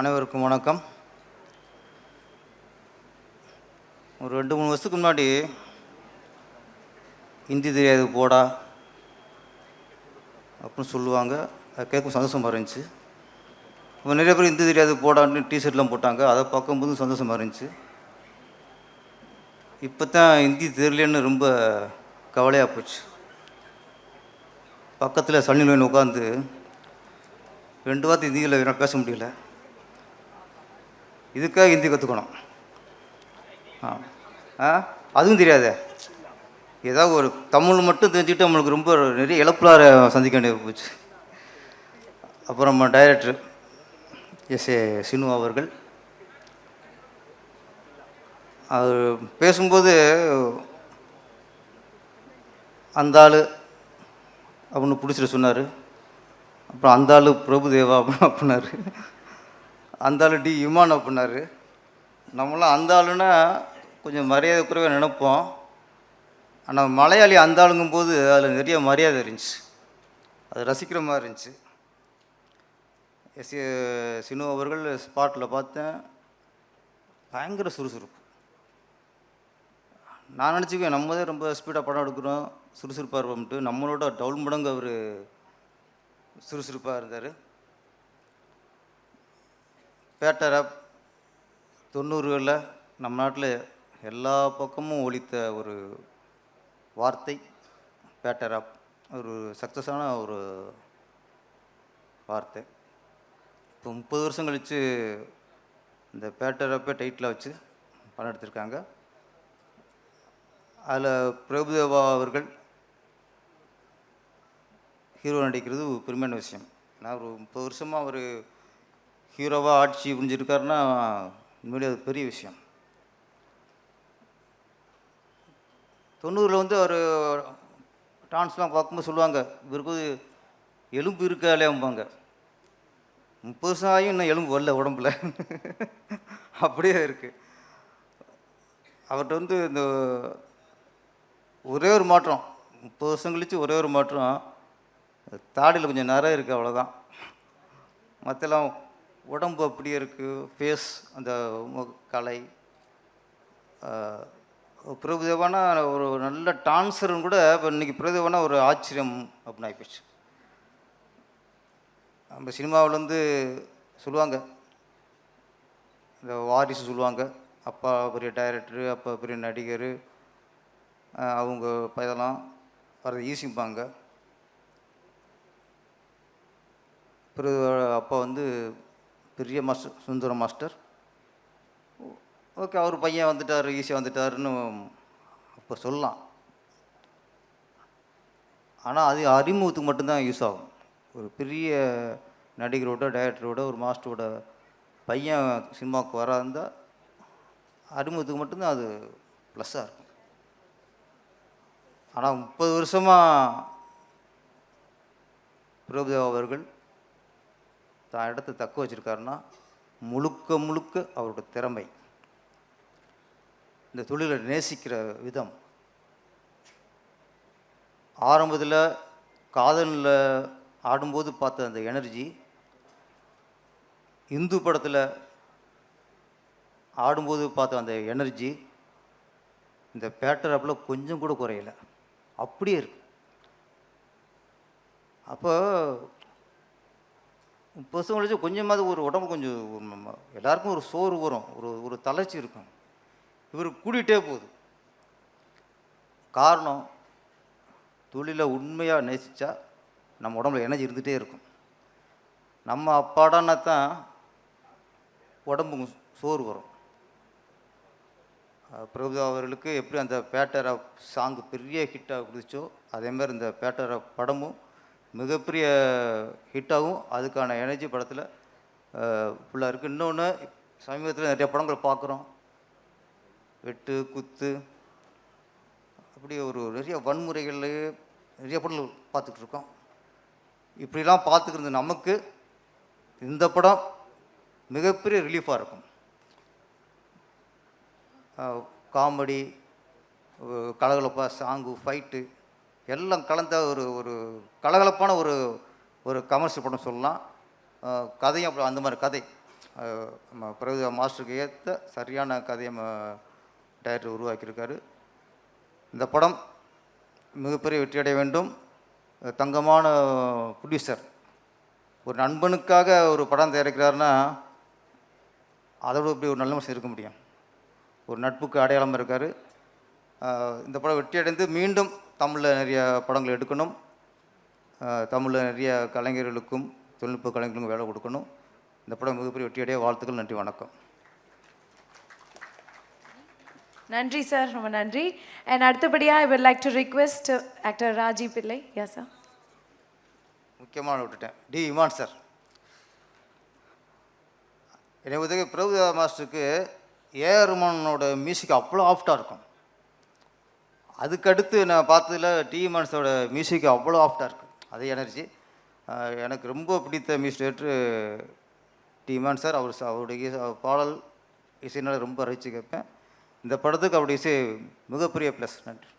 அனைவருக்கும் வணக்கம். ஒரு ரெண்டு மூணு வருஷத்துக்கு முன்னாடி ஹிந்தி தெரியாது போடா அப்படின்னு சொல்லுவாங்க. அது கேட்கும் சந்தோஷமாக இருந்துச்சு. இப்போ நிறைய பேர் ஹிந்தி தெரியாது போடான்னு டிஷர்ட்லாம் போட்டாங்க. அதை பார்க்கும்போது சந்தோஷமாக இருந்துச்சு. இப்போ தான் ஹிந்தி தெரியலன்னு ரொம்ப கவலையாக போச்சு. பக்கத்தில் சன்னிலோன் உட்காந்து ரெண்டு வார்த்தை ஹிந்தியில் என்னால் பேச முடியல. இதுக்காக ஹிந்தி கற்றுக்கணும் ஆ ஆ? அதுவும் தெரியாதே. ஏதாவது ஒரு தமிழ் மட்டும் தெரிஞ்சுக்கிட்டு நம்மளுக்கு ரொம்ப நிறைய இழப்பிலார சந்திக்க வேண்டிய போச்சு. அப்புறம் நம்ம டைரக்டர் எஸ். ஏ. சினு அவர்கள். அவர் பேசும்போது அந்த ஆள் அப்படின்னு பிடிச்சிட்டு சொன்னார். அப்புறம் அந்த ஆள் பிரபுதேவா அப்படின்னு அப்படின்னாரு. அந்த ஆள் டி இமான் அப்படின்னாரு. நம்மளாம் அந்த ஆளுன்னா கொஞ்சம் மரியாதை குறைவாக நினைப்போம். ஆனால் மலையாளி அந்த ஆளுங்கும்போது அதில் நிறைய மரியாதை இருந்துச்சு. அது ரசிக்கிற மாதிரி இருந்துச்சு. எஸ் ஏ சினு அவர்கள் ஸ்பாட்டில் பார்த்தேன். பயங்கர சுறுசுறுப்பு. நான் நினச்சிக்குவேன் நம்ம தான் ரொம்ப ஸ்பீடாக படம் எடுக்கிறோம். சுறுசுறுப்பாக இருப்போம்ட்டு நம்மளோட டவுன் மடங்கு அவர் சுறுசுறுப்பாக இருந்தார். பேட்டரப் தொண்ணூறுகளில் நம்ம நாட்டில் எல்லா பக்கமும் ஒழித்த ஒரு வார்த்தை பேட்டரப். ஒரு சக்ஸஸான ஒரு வார்த்தை. இப்போ முப்பது வருஷம் கழித்து இந்த பேட்டரப்பை டைட்டில் வச்சு படம் எடுத்திருக்காங்க. அதில் பிரபுதேவா அவர்கள் ஹீரோ நடிக்கிறது பெருமையான விஷயம். ஏன்னா ஒரு முப்பது வருஷமாக அவர் ஹீரோவாக ஆட்சி புரிஞ்சிருக்காருன்னா உண்மையிலே அது பெரிய விஷயம். தொண்ணூறில் வந்து அவர் டான்ஸ்லாம் பார்க்கும்போது சொல்லுவாங்க இவருக்கு எலும்பு இருக்கா முப்பது வருஷம் ஆகியும் இன்னும் எலும்பு வரல உடம்புல. அப்படியே இருக்குது அவர்கிட்ட வந்து இந்த ஒரே ஒரு மாற்றம் முப்பது வருஷம் கழித்து ஒரே ஒரு மாற்றம். தாடியில் கொஞ்சம் நிறைய இருக்குது அவ்வளோதான் மற்றெல்லாம் உடம்பு அப்படி இருக்குது ஃபேஸ் அந்த கலை. ஆஹ், பிரபுதேவானா ஒரு நல்ல டான்ஸருன்னு கூட இப்போ இன்றைக்கி பிரபுதேவானா ஒரு ஆச்சரியம் அப்படின்னு ஆகிப்போச்சு நம்ம சினிமாவிலேருந்து சொல்லுவாங்க. இந்த வாரிசு சொல்லுவாங்க. அப்பா பெரிய டைரக்டரு அப்பா பெரிய நடிகர் அவங்க இப்போ வரது ஈசிப்பாங்க பிறகு அப்பா வந்து பெரிய மாஸ்டர் சுந்தர மாஸ்டர். ஓகே அவர் பையன் வந்துட்டார் ஈஸியாக வந்துட்டாருன்னு அப்போ சொல்லலாம். ஆனால் அது அறிமுகத்துக்கு மட்டும்தான் யூஸ் ஆகும். ஒரு பெரிய நடிகரோட டைரக்டரோட ஒரு மாஸ்டரோட பையன் சினிமாவுக்கு வராந்தா அறிமுகத்துக்கு மட்டும்தான் அது ப்ளஸ்ஸாக இருக்கும். ஆனால் முப்பது வருஷமாக பிரபுதேவா அவர்கள் தான் இடத்த தக்க வச்சிருக்காருன்னா முழுக்க முழுக்க அவரோட திறமை. இந்த தொழிலை நேசிக்கிற விதம். ஆரம்பத்தில் காதலில் ஆடும்போது பார்த்த அந்த எனர்ஜி இந்து படத்தில் ஆடும்போது பார்த்த அந்த எனர்ஜி இந்த பேட்டர் அப்பில் கொஞ்சம் கூட குறையலை. அப்படியே இருக்கு. அப்போ முப்பது கொஞ்சமாவது ஒரு உடம்பு கொஞ்சம் எல்லாருக்கும் ஒரு சோறு வரும். ஒரு ஒரு தளர்ச்சி இருக்கும். இவர் கூட்டிகிட்டே போகுது. காரணம் தொழிலை உண்மையாக நேசித்தா நம்ம உடம்புல எனர்ஜி இருந்துகிட்டே இருக்கும். நம்ம அப்பாடானா தான் உடம்பு சோறு வரும். பிரபு பிரபுதா அவர்களுக்கு எப்படி அந்த பேட்டரை சாங்கு பெரிய ஹிட்டாக கொடுத்துச்சோ அதேமாதிரி இந்த பேட்டரை படமும் மிகப்பெரிய ஹிட்டாகவும் அதுக்கான எனர்ஜி படத்தில் ஃபுல்லாக இருக்குது இன்னொன்று சமீபத்தில் நிறைய படங்கள் பார்க்குறோம் வெட்டு குத்து அப்படி ஒரு நிறைய வன்முறைகள்லேயே நிறைய படங்கள் பார்த்துக்கிட்டு இருக்கோம் இப்படிலாம் பார்த்துக்கிறது நமக்கு இந்த படம் மிகப்பெரிய ரிலீஃபாக இருக்கும். காமெடி கலகலப்பா சாங்கு ஃபைட்டு எல்லாம் கலந்த ஒரு ஒரு கலகலப்பான ஒரு ஒரு கமர்ஷியல் படம் சொல்லலாம். கதையும் அப்படி அந்த மாதிரி கதை. நம்ம பிரபுதா மாஸ்டருக்கு ஏற்ற சரியான கதையை டைரக்டர் உருவாக்கியிருக்காரு. இந்த படம் மிகப்பெரிய வெற்றியடைய வேண்டும். தங்கமான ப்ரொடியூசர் ஒரு நண்பனுக்காக ஒரு படம் தயாரிக்கிறாருன்னா அதோட இப்படி ஒரு நல்ல மனுஷன் இருக்க முடியும். ஒரு நட்புக்கு அடையாளமாக இருக்கார். இந்த படம் வெற்றியடைந்து மீண்டும் தமிழில் நிறைய படங்கள் எடுக்கணும். தமிழில் நிறைய கலைஞர்களுக்கும் தொழில்நுட்ப கலைஞர்களுக்கும் வேலை கொடுக்கணும். இந்த படம் மிகப்பெரிய வெற்றியடைய வாழ்த்துக்கள் நன்றி வணக்கம். நன்றி சார் ரொம்ப நன்றி. அண்ட் அடுத்தபடியாக I would like to request actor Raji Pillai. Yes sir முக்கியமான விட்டுட்டேன். டி இமான் சார் என்னை உதவி பிரபுதா மாஸ்டருக்கு ஏஆர் ரஹ்மானோட மியூசிக் அவ்வளோ ஆஃப்டாக இருக்கும். அதுக்கடுத்து நான் பார்த்ததுல டி மான்ஸோட மியூசிக் அவ்வளோ ஆஃப்டாக இருக்குது அதே எனர்ஜி எனக்கு ரொம்ப பிடித்த music director D Imman sir அவர் அவருடைய அவர் பாடல் இசைனால் ரொம்ப ரசித்து கேட்பேன். இந்த படத்துக்கு அவருடைய இசை மிகப்பெரிய ப்ளஸ் நன்றி.